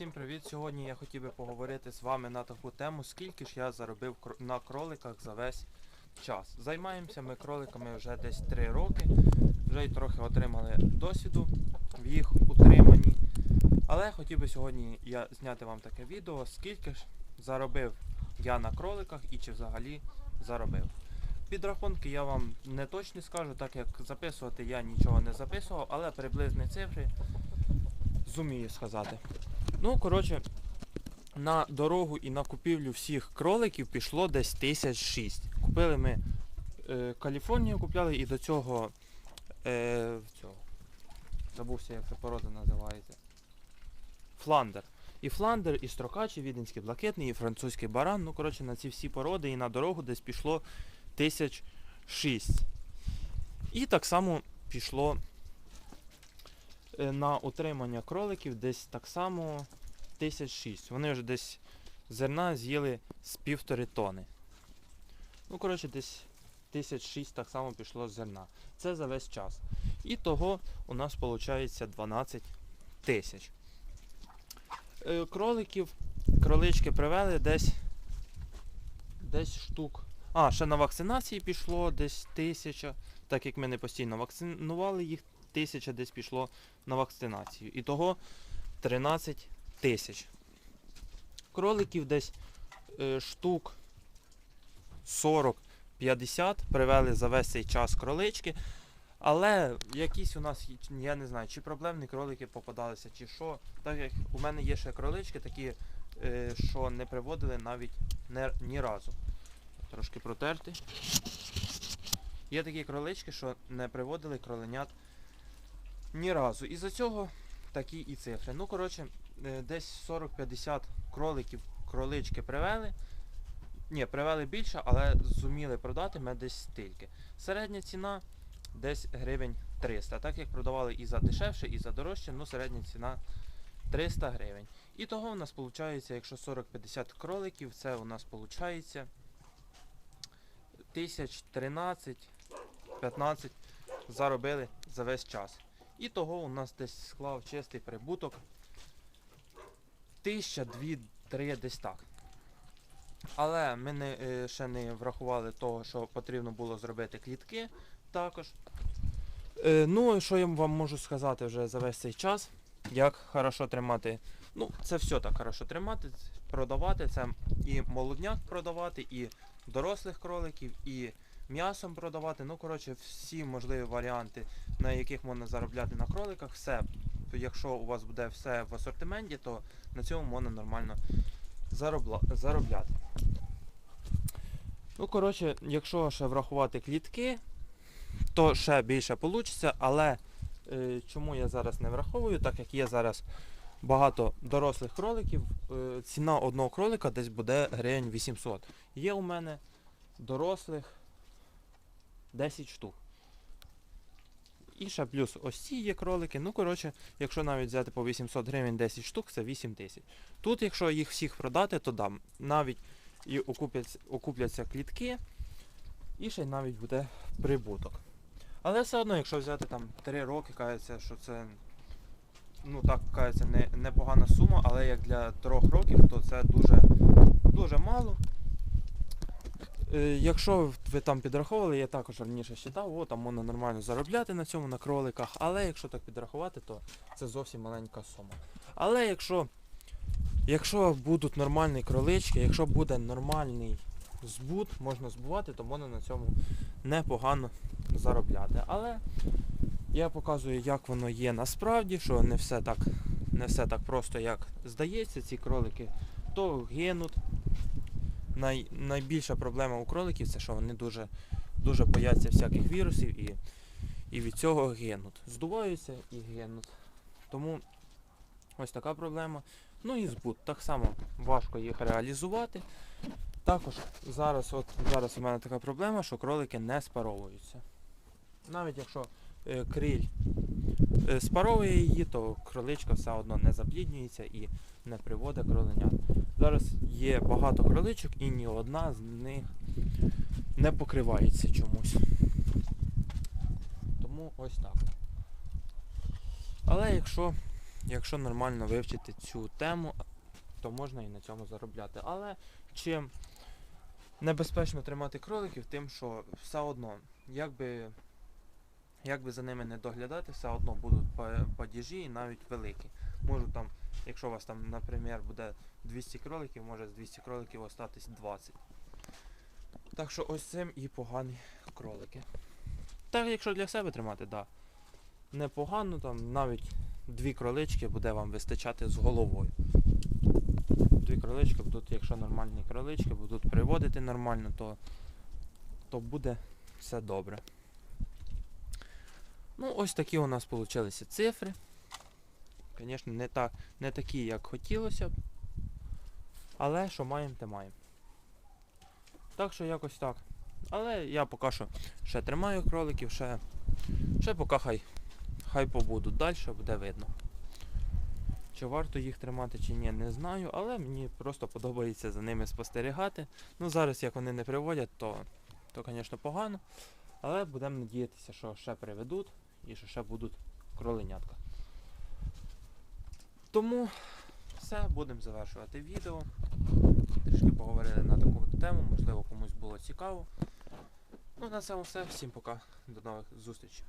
Всім привіт! Сьогодні я хотів би поговорити з вами на таку тему, скільки ж я заробив на кроликах за весь час. Займаємося ми кроликами вже десь 3 роки, вже й трохи отримали досвіду в їх утриманні. Але хотів би сьогодні я зняти вам таке відео, скільки ж заробив я на кроликах і чи взагалі заробив. Підрахунки я вам не точно скажу, так як записувати я нічого не записував, але приблизні цифри зумію сказати. Ну, коротше, на дорогу і на купівлю всіх кроликів пішло десь тисяч шість. Купили ми е, Каліфорнію купляли і до цього. Е, цього. Забувся, як ця порода називається. Фландер. І фландер, і строкач, і віденський блакитний, і французький баран. Ну, коротше, на ці всі породи і на дорогу десь пішло тисяч шість. І так само пішло на утримання кроликів десь так само 1006. Вони вже десь зерна з'їли з півтори тони. Ну, коротше, десь 1006 так само пішло з зерна. Це за весь час. І того у нас виходить 12 тисяч. Е, Кроликів, кролички привели десь десь штук. А, ще на вакцинації пішло десь тисяча, так як ми не постійно вакцинували їх, тисяча десь пішло на вакцинацію. І того 13 тисяч. Кроликів десь е, штук 40-50 привели за весь цей час кролички. Але якісь у нас, я не знаю, чи проблемні кролики попадалися, чи що. Так як у мене є ще кролички такі, е, що не приводили навіть не, ні разу. Трошки протерти. Є такі кролички, що не приводили кроленят ні разу. І за цього такі і цифри. Ну, коротше, е, десь 40-50 кроликів, кролички привели. Ні, привели більше, але зуміли продати ми десь стільки. Середня ціна десь гривень 300. Так як продавали і за дешевше, і за дорожче, ну середня ціна 300 гривень. І того у нас виходить, якщо 40-50 кроликів, це у нас виходить тисяч 13-15 заробили за весь час. І того у нас десь склав чистий прибуток. Тисяча, дві, три, десь так. Але ми не, е, ще не врахували того, що потрібно було зробити клітки також. Е, ну, що я вам можу сказати вже за весь цей час, як хорошо тримати. Ну, це все так хорошо тримати, продавати. Це і молодняк продавати, і дорослих кроликів, і м'ясом продавати. Ну, коротше, всі можливі варіанти, на яких можна заробляти на кроликах, все. Якщо у вас буде все в асортименті, то на цьому можна нормально заробла... заробляти. Ну, коротше, якщо ще врахувати клітки, то ще більше вийде, але е, чому я зараз не враховую, так як є зараз багато дорослих кроликів, е, ціна одного кролика десь буде гривень 800. Є у мене дорослих 10 штук. І ще плюс ось ці є кролики. Ну, коротше, якщо навіть взяти по 800 гривень 10 штук, це 8 тисяч. Тут, якщо їх всіх продати, то дам. Навіть і окупляться, окупляться клітки, і ще навіть буде прибуток. Але все одно, якщо взяти там 3 роки, кажеться, що це ну так кажеться, не, непогана сума, але як для 3 років, то це дуже, дуже мало. Е, Якщо ви там підраховували, я також раніше вважав, о, там можна нормально заробляти на цьому, на кроликах, але якщо так підрахувати, то це зовсім маленька сума. Але якщо, якщо будуть нормальні кролички, якщо буде нормальний збут, можна збувати, то можна на цьому непогано заробляти. Але я показую, як воно є насправді, що не все так, не все так просто, як здається, ці кролики то гинуть. Най, найбільша проблема у кроликів це що вони дуже, дуже бояться всяких вірусів і, і від цього гинуть. Здуваються і гинуть. Тому ось така проблема. Ну і збут. Так само важко їх реалізувати. Також зараз, от зараз у мене така проблема, що кролики не спаровуються. Навіть якщо е, криль е, спаровує її, то кроличка все одно не запліднюється і не приводить кроленят. Зараз є багато кроличок і ні одна з них не покривається чомусь. Тому ось так. Але якщо якщо нормально вивчити цю тему, то можна і на цьому заробляти. Але чим небезпечно тримати кроликів, тим, що все одно, якби, якби за ними не доглядати, все одно будуть падіжі і навіть великі. Можуть там, якщо у вас там, наприклад, буде 200 кроликів, може з 200 кроликів остатись 20. Так що ось цим і погані кролики. Так, якщо для себе тримати, так. Да. Непогано, там навіть дві кролички буде вам вистачати з головою. Дві кролички будуть, якщо нормальні кролички, будуть приводити нормально, то, то буде все добре. Ну, ось такі у нас вийшли цифри. Звісно, не, так, не такі, як хотілося б. Але що маємо, те маємо. Так що якось так. Але я поки що ще тримаю кроликів, ще, ще поки хай, хай побудуть далі, буде видно. Чи варто їх тримати чи ні, не знаю, але мені просто подобається за ними спостерігати. Ну зараз як вони не приводять, то, то звісно, погано. Але будемо надіятися, що ще приведуть і що ще будуть кроленятка. Тому все, будемо завершувати відео. Трішки поговорили на таку тему, можливо комусь було цікаво. Ну на цьому все. Всім пока. До нових зустрічей.